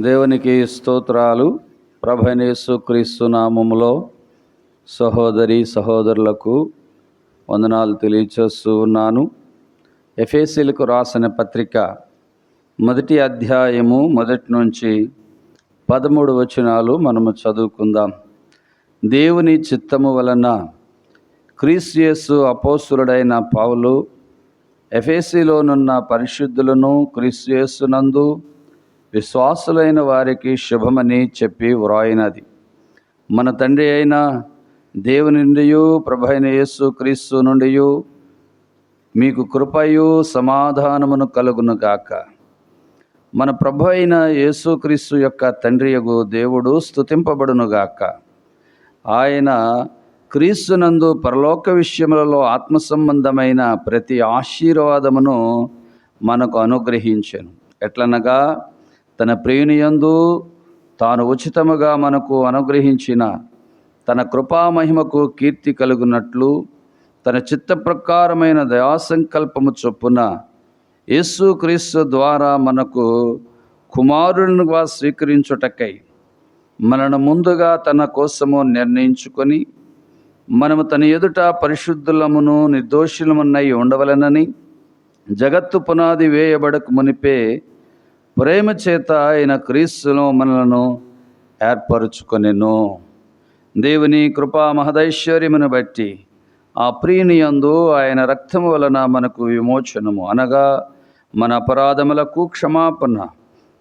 దేవునికి స్తోత్రాలు. ప్రభనేసు క్రీస్తు నామములో సహోదరి సహోదరులకు వందనాలు తెలియచేస్తూ ఉన్నాను. ఎఫ్ఏసీలకు రాసిన పత్రిక మొదటి అధ్యాయము మొదటి నుంచి పదమూడు వచనాలు మనము చదువుకుందాం. దేవుని చిత్తము వలన క్రీస్యేసు అపోసురుడైన పావులు ఎఫేసీలోనున్న పరిశుద్ధులను క్రీస్తియస్సునందు విశ్వాసులైన వారికి శుభమని చెప్పి వ్రాయినది. మన తండ్రి అయిన దేవుని నుండి ప్రభైన యేసు క్రీస్తు నుండి మీకు కృపయు సమాధానమును కలుగును గాక. మన ప్రభు అయిన యేసుక్రీస్తు యొక్క తండ్రియగు దేవుడు స్తుతింపబడును గాక. ఆయన క్రీస్తునందు పరలోక విషయములలో ఆత్మ సంబంధమైన ప్రతి ఆశీర్వాదమును మనకు అనుగ్రహించను. ఎట్లనగా తన ప్రియునియందు తాను ఉచితముగా మనకు అనుగ్రహించిన తన కృపామహిమకు కీర్తి కలుగునట్లు తన చిత్త ప్రకారమైన దయాసంకల్పము చొప్పున యేసుక్రీస్తు ద్వారా మనకు కుమారునిగా స్వీకరించుటకై మనను ముందుగా తన కోసము నిర్ణయించుకొని మనము తన ఎదుట పరిశుద్ధులమును నిర్దోషులమున్నై ఉండవలనని జగత్తు పునాది వేయబడక మునిపే ప్రేమ చేత ఆయన క్రీస్తులో మనలను ఏర్పరుచుకొనెను. దేవుని కృపా మహదైశ్వర్యమును బట్టి ఆ ప్రియుని ఆయన రక్తము వలన మనకు విమోచనము అనగా మన అపరాధములకు క్షమాపణ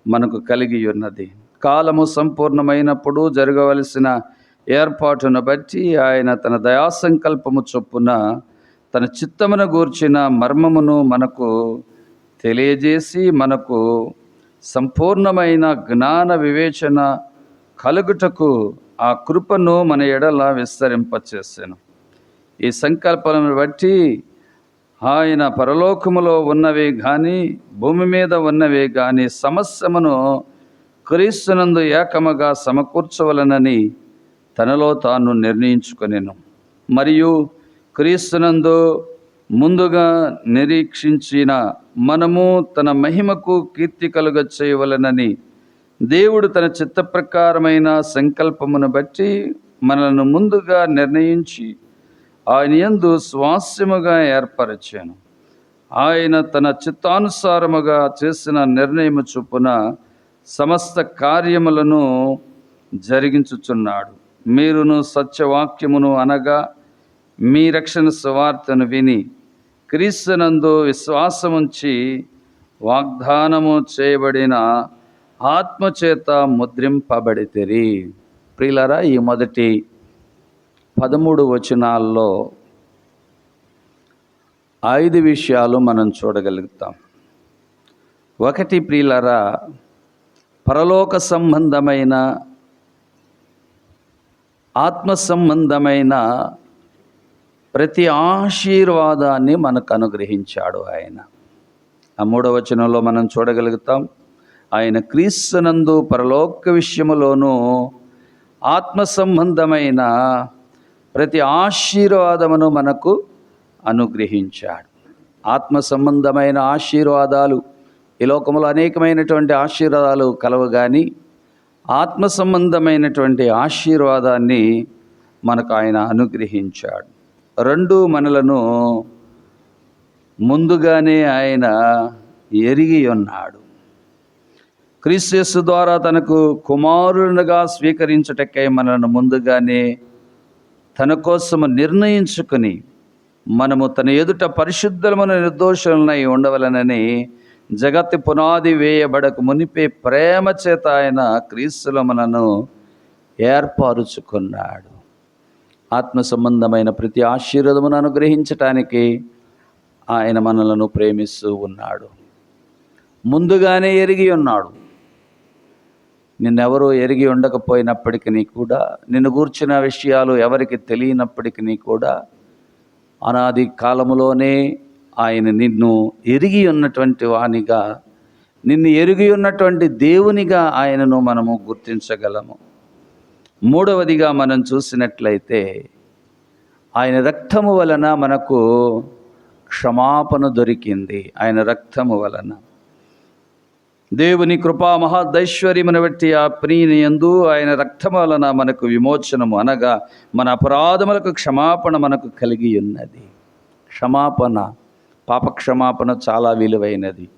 మనకు కలిగి ఉన్నది కాలము సంపూర్ణమైనప్పుడు జరగవలసిన ఏర్పాటును బట్టి ఆయన తన దయాసంకల్పము చొప్పున తన చిత్తమును గూర్చిన మర్మమును మనకు తెలియజేసి మనకు సంపూర్ణమైన జ్ఞాన వివేచన కలుగుటకు ఆ కృపను మన ఎడల విస్తరింపచేసాను. ఈ సంకల్పలను బట్టి ఆయన పరలోకములో ఉన్నవే కానీ భూమి మీద ఉన్నవే కానీ సమస్యమును క్రీస్తునందు ఏకముగా సమకూర్చవలనని తనలో తాను నిర్ణయించుకొనెను. మరియు క్రీస్తునందు ముందుగా నిరీక్షించిన మనము తన మహిమకు కీర్తి కలుగ చేయవలనని దేవుడు తన చిత్త ప్రకారమైన సంకల్పమును బట్టి మనలను ముందుగా నిర్ణయించి ఆయన యందు స్వాస్యముగా ఏర్పరచాను. ఆయన తన చిత్తానుసారముగా చేసిన నిర్ణయము చొప్పున సమస్త కార్యములను జరిగించుచున్నాడు. మీరును సత్యవాక్యమును అనగా మీ రక్షణ సువార్తను విని క్రీస్తునందు విశ్వాసముంచి వాగ్దానము చేయబడిన ఆత్మచేత ముద్రింపబడితిరి. ప్రియులరా ఈ మొదటి పదమూడు వచనాల్లో ఐదు విషయాలు మనం చూడగలుగుతాం. ఒకటి ప్రియులరా పరలోక సంబంధమైన ఆత్మ సంబంధమైన ప్రతి ఆశీర్వాదాన్ని మనకు అనుగ్రహించాడు ఆయన. ఆ మూడవ వచనంలో మనం చూడగలుగుతాం ఆయన క్రీస్తునందు పరలోక విషయములోనూ ఆత్మ సంబంధమైన ప్రతి ఆశీర్వాదమును మనకు అనుగ్రహించాడు. ఆత్మ సంబంధమైన ఆశీర్వాదాలు ఈ లోకంలో అనేకమైనటువంటి ఆశీర్వాదాలు కలవు కానీ ఆత్మ సంబంధమైనటువంటి ఆశీర్వాదాన్ని మనకు ఆయన అనుగ్రహించాడు. రెండు మనలను ముందుగానే ఆయన ఎరిగి ఉన్నాడు. క్రీస్తు ద్వారా తనకు కుమారునిగా స్వీకరించుటకై మనలను ముందుగానే తన కోసం నిర్ణయించుకుని మనము తన ఎదుట పరిశుద్ధమున నిర్దోషులనై ఉండవలనని జగత్తి పునాది వేయబడక మునిపే ప్రేమ చేత ఆయన క్రీస్తులో మనను ఏర్పరుచుకున్నాడు. ఆత్మ సంబంధమైన ప్రతి ఆశీర్వాదమును అనుగ్రహించటానికి ఆయన మనలను ప్రేమిస్తూ ఉన్నాడు. ముందుగానే ఎరిగి ఉన్నాడు. నిన్నెవరూ ఎరిగి ఉండకపోయినప్పటికీ కూడా నిన్ను గూర్చిన విషయాలు ఎవరికి తెలియనప్పటికీ కూడా అనాది కాలములోనే ఆయన నిన్ను ఎరిగి ఉన్నటువంటి వానిగా నిన్ను ఎరిగి ఉన్నటువంటి దేవునిగా ఆయనను మనము గుర్తించగలము. మూడవదిగా మనం చూసినట్లయితే ఆయన రక్తము వలన మనకు క్షమాపణ దొరికింది. ఆయన రక్తము వలన. దేవుని కృపా మహాదైశ్వర్యమును బట్టి ఆ ప్రియుని ఎందు ఆయన రక్తము వలన మనకు విమోచనము అనగా మన అపరాధములకు క్షమాపణ మనకు కలిగి ఉన్నది. క్షమాపణ పాప క్షమాపణ చాలా విలువైనది.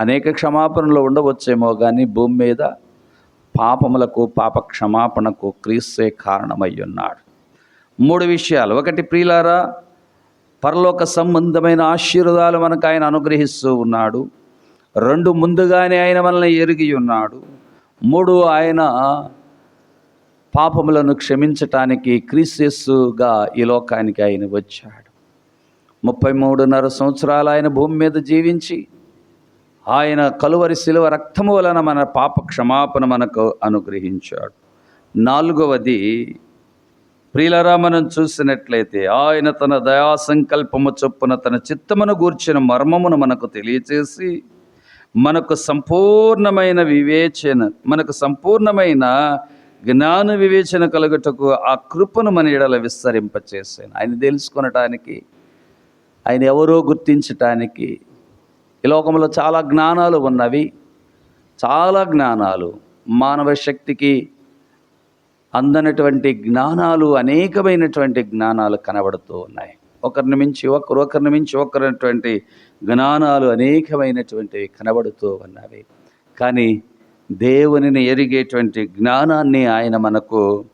అనేక క్షమాపణలు ఉండవచ్చేమో కానీ భూమి మీద పాపములకు పాప క్షమాపణకు క్రీస్తే కారణమై ఉన్నాడు మూడు విషయాలు. ఒకటి ప్రియులారా పరలోక సంబంధమైన ఆశీర్వాదాలు మనకు ఆయన అనుగ్రహిస్తూ ఉన్నాడు. రెండు ముందుగానే ఆయన మనల్ని ఎరిగి ఉన్నాడు. మూడు ఆయన పాపములను క్షమించటానికి క్రీస్తస్సుగా ఈ లోకానికి ఆయన వచ్చాడు. ముప్పై మూడున్నర సంవత్సరాలు ఆయన భూమి మీద జీవించి ఆయన కలువరి శిలువ రక్తము వలన మన పాప క్షమాపణ మనకు అనుగ్రహించాడు. నాలుగవది ప్రియులరా మనం చూసినట్లయితే ఆయన తన దయా సంకల్పము చొప్పున తన చిత్తమును గూర్చిన మర్మమును మనకు తెలియచేసి మనకు సంపూర్ణమైన వివేచన మనకు సంపూర్ణమైన జ్ఞాన వివేచన కలుగుటకు ఆ కృపను మన ఎడల విస్తరింపచేసాను ఆయన తెలుసుకొనటానికి ఆయన ఎవరో గుర్తించటానికి ఈ లోకంలో చాలా జ్ఞానాలు ఉన్నవి. చాలా జ్ఞానాలు. మానవ శక్తికి అందనటువంటి జ్ఞానాలు అనేకమైనటువంటి జ్ఞానాలు కనబడుతూ ఉన్నాయి. ఒకరిని మించి ఒకరు ఒకరిని మించి ఒకరినటువంటి జ్ఞానాలు అనేకమైనటువంటివి కనబడుతూ ఉన్నవి. కానీ దేవునిని ఎరిగేటువంటి జ్ఞానాన్ని ఆయన మనకు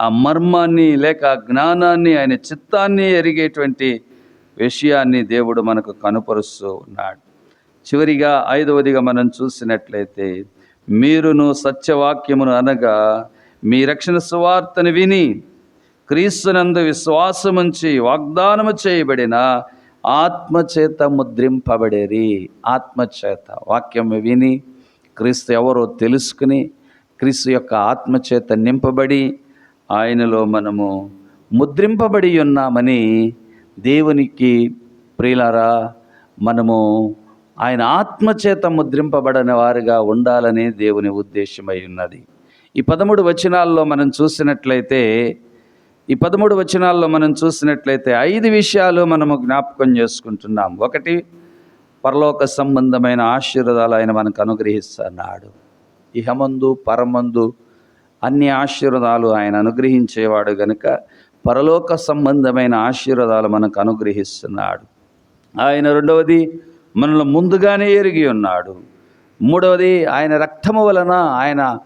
ఆ మర్మాన్ని లేక జ్ఞానాన్ని ఆయన చిత్తాన్ని ఎరిగేటువంటి విషయాన్ని దేవుడు మనకు కనుపరుస్తూ ఉన్నాడు. చివరిగా ఐదవదిగా మనం చూసినట్లయితే మీరును సత్యవాక్యమును అనగా మీ రక్షణ సువార్తను విని క్రీస్తునందు విశ్వాసముంచి వాగ్దానము చేయబడిన ఆత్మచేత ముద్రింపబడేరి. ఆత్మచేత వాక్యం విని క్రీస్తు ఎవరో తెలుసుకుని క్రీస్తు యొక్క ఆత్మచేత నింపబడి ఆయనలో మనము ముద్రింపబడి ఉన్నామని దేవునికి ప్రియులారా మనము ఆయన ఆత్మచేత ముద్రింపబడిన వారుగా ఉండాలనే దేవుని ఉద్దేశమై ఉన్నది. ఈ పదమూడు వచనాల్లో మనం చూసినట్లయితే ఈ పదమూడు వచనాల్లో మనం చూసినట్లయితే ఐదు విషయాలు మనము జ్ఞాపకం చేసుకుంటున్నాం. ఒకటి పరలోక సంబంధమైన ఆశీర్వాదాలు ఆయన మనకు అనుగ్రహిస్తున్నాడు. ఇహమందు పరమందు అన్ని ఆశీర్వాదాలు ఆయన అనుగ్రహించేవాడు గనుక పరలోక సంబంధమైన ఆశీర్వాదాలు మనకు అనుగ్రహిస్తున్నాడు. ఆయన రెండవది మనల్ని ముందుగానే ఎరిగి ఉన్నాడు. మూడవది ఆయన రక్తము వలన ఆయన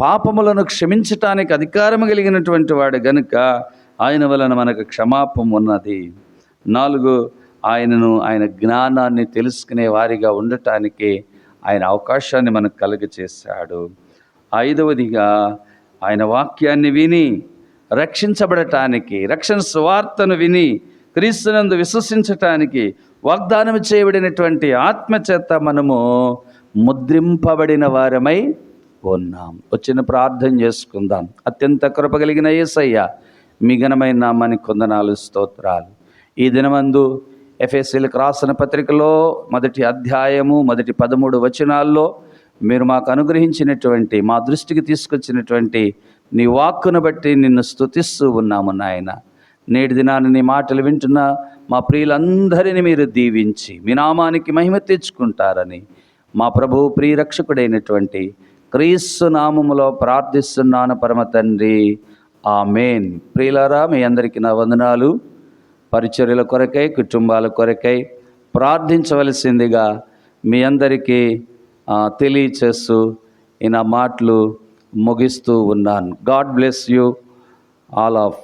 పాపములను క్షమించటానికి అధికారం కలిగినటువంటి వాడు గనుక ఆయన వలన మనకు క్షమాపం ఉన్నది. నాలుగు ఆయనను ఆయన జ్ఞానాన్ని తెలుసుకునే వారిగా ఉండటానికి ఆయన అవకాశాన్ని మనకు కలుగచేశాడు ఐదవదిగా ఆయన వాక్యాన్ని విని రక్షించబడటానికి రక్షణ స్వార్తను విని క్రీస్తునందు విశ్వసించటానికి వాగ్దానం చేయబడినటువంటి ఆత్మచేత మనము ముద్రింపబడిన వారమై ఉన్నాం. వచ్చిన ప్రార్థన చేసుకుందాం. అత్యంత కృప కలిగిన యేసయ్య మీ ఘనమైన కొందనాలు స్తోత్రాలు. ఈ దినమందు ఎఫ్ఎస్సీలకు రాసిన పత్రికలో మొదటి అధ్యాయము మొదటి పదమూడు వచనాల్లో మీరు మాకు అనుగ్రహించినటువంటి మా దృష్టికి తీసుకొచ్చినటువంటి నీ వాక్కును బట్టి నిన్ను స్తుతిస్తూ ఉన్నాము నాయన. నేటి దినాన్ని నీ మాటలు వింటున్న మా ప్రియులందరినీ మీరు దీవించి మీ నామానికి మహిమ తెచ్చుకుంటారని మా ప్రభు ప్రియరక్షకుడైనటువంటి క్రీస్తు నామములో ప్రార్థిస్తున్నాను పరమ తండ్రి. ఆ మెయిన్ ప్రియులారా మీ అందరికీ నా వందనాలు. పరిచర్యల కొరకై కుటుంబాల కొరకై ప్రార్థించవలసిందిగా మీ అందరికీ తెలియచేస్తూ ఈ నా మాటలు ముగిస్తూ ఉన్నాను. God bless you all of